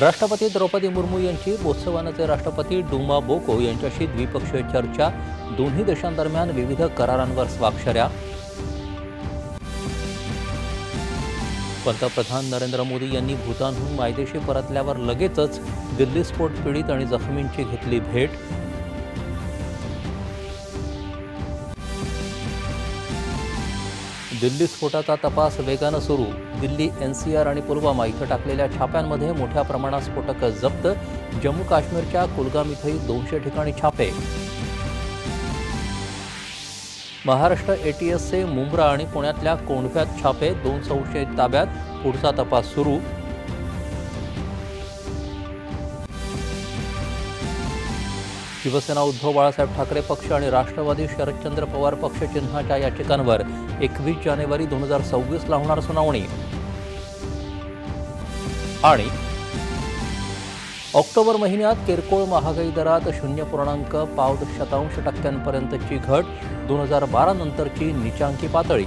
राष्ट्रपती द्रौपदी मुर्मू यांची बोत्सवानाचे राष्ट्रपती डुमा बोको यांच्याशी द्विपक्षीय चर्चा दोन्ही देशांदरम्यान विविध करारांवर स्वाक्षऱ्या. पंतप्रधान नरेंद्र मोदी यांनी भूतानहून मायदेशी परतल्यावर लगेचच दिल्ली स्फोट पीडित आणि जखमींची घेतली भेट. दिल्ली स्फोटाचा तपास वेगानं सुरू. दिल्ली एनसीआर आणि पुलवामा इथं टाकलेल्या छाप्यांमध्ये मोठ्या प्रमाणात स्फोटकं जप्त. जम्मू काश्मीरच्या कुलगाम इथंही दोनशे ठिकाणी छापे. महाराष्ट्र एटीएसचे मुंब्रा आणि पुण्यातल्या कोंढव्यात छापे दोन संशयित ताब्यात. पुढचा तपास सुरू. शिवसेना उद्धव बाळासाहेब ठाकरे पक्ष आणि राष्ट्रवादी शरदचंद्र पवार पक्ष चिन्हाच्या याचिकांवर एकवीस जानेवारी दोन हजार सव्वीसला होणार सुनावणी. आणि ऑक्टोबर महिन्यात किरकोळ महागाई दरात शून्य पूर्णांक पाव शतांश टक्क्यांपर्यंतची घट दोन हजार बारा नंतरची निचांकी पातळी.